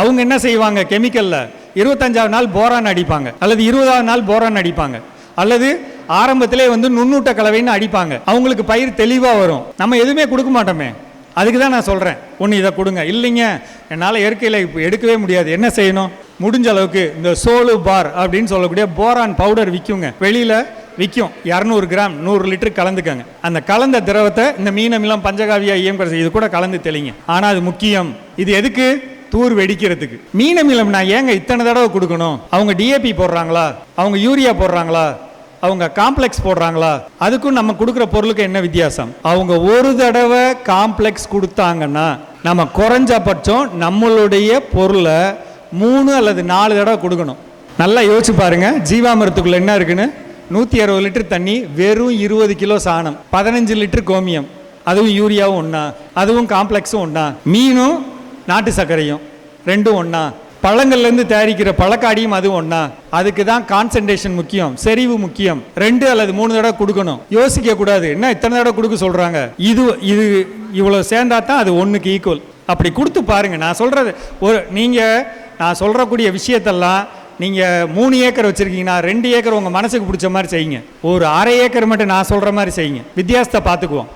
அவங்க என்ன செய்வாங்க? கெமிக்கலில் இருபத்தஞ்சாவது நாள் போரான் அடிப்பாங்க. அல்லது இருபதாவது நாள் போரான் அடிப்பாங்க. அல்லது ஆரம்பத்திலே வந்து நுண்ணூட்ட கலவைன்னு அடிப்பாங்க. அவங்களுக்கு பயிர் தெளிவாக வரும். நம்ம எதுவுமே கொடுக்க மாட்டோமே. அதுக்கு தான் நான் சொல்கிறேன் ஒன்று இதை கொடுங்க. இல்லைங்க. என்னால் இயற்கையில் இப்போ எடுக்கவே முடியாது. என்ன செய்யணும்? முடிஞ்ச அளவுக்கு இந்த சோலு பார் அப்படின்னு சொல்லக்கூடிய போரான் பவுடர் விற்குங்க வெளியில் விற்கும் இரநூறு கிராம் நூறு லிட்டர் கலந்துக்கங்க. அந்த கலந்த திரவத்தை இந்த மீனமிலம் பஞ்சகாவியா இயம்பரசு இது கூட கலந்து தெளிங்க. ஆனால் அது முக்கியம். இது எதுக்கு? தூர் வெடிக்கிறதுக்கு. மீனமிலம் நான் ஏங்க இத்தனை தடவை கொடுக்கணும்? அவங்க டிஏபி போடுறாங்களா? அவங்க யூரியா போடுறாங்களா? அவங்க காம்ப்ளெக்ஸ் போடுறாங்களா? அதுக்கும் நம்ம கொடுக்குற பொருளுக்கு என்ன வித்தியாசம்? அவங்க ஒரு தடவை காம்ப்ளெக்ஸ் கொடுத்தாங்கன்னா நம்ம குறைஞ்சபட்சம் நம்மளுடைய பொருளை மூணு அல்லது நாலு தடவை கொடுக்கணும். நல்லா யோசிச்சு பாருங்க. ஜீவாமிரத்துக்குள்ள என்ன இருக்குன்னு? நூற்றி அறுபது லிட்டர் தண்ணி வெறும் இருபது கிலோ சாணம். பதினஞ்சு லிட்டர் கோமியம். அதுவும் யூரியாவும் ஒன்றா அதுவும் காம்ப்ளெக்ஸும் ஒன்றா மீனும் நாட்டு சர்க்கரையும் ரெண்டும் ஒன்றா பழங்கள்லேருந்து தயாரிக்கிற பழக்காடியும் அதுவும் ஒன்றா அதுக்கு தான் கான்சன்ட்ரேஷன் முக்கியம் செறிவு முக்கியம். ரெண்டு அல்லது மூணு தடவை கொடுக்கணும். யோசிக்க கூடாது. என்ன இத்தனை தடவை கொடுக்க சொல்கிறாங்க இது இது இவ்வளோ சேர்ந்தா தான் அது ஒன்றுக்கு ஈக்குவல் அப்படி கொடுத்து பாருங்கள் நான் சொல்கிறது ஒரு நீங்கள் நான் சொல்கிறக்கூடிய விஷயத்தெல்லாம் நீங்கள் மூணு ஏக்கர் வச்சுருக்கீங்கன்னா ரெண்டு ஏக்கர் உங்கள் மனசுக்கு பிடிச்ச மாதிரி செய்யுங்க. ஒரு அரை ஏக்கர் மட்டும் நான் சொல்கிற மாதிரி செய்யுங்க. வித்தியாசத்தை பார்த்துக்குவோம்.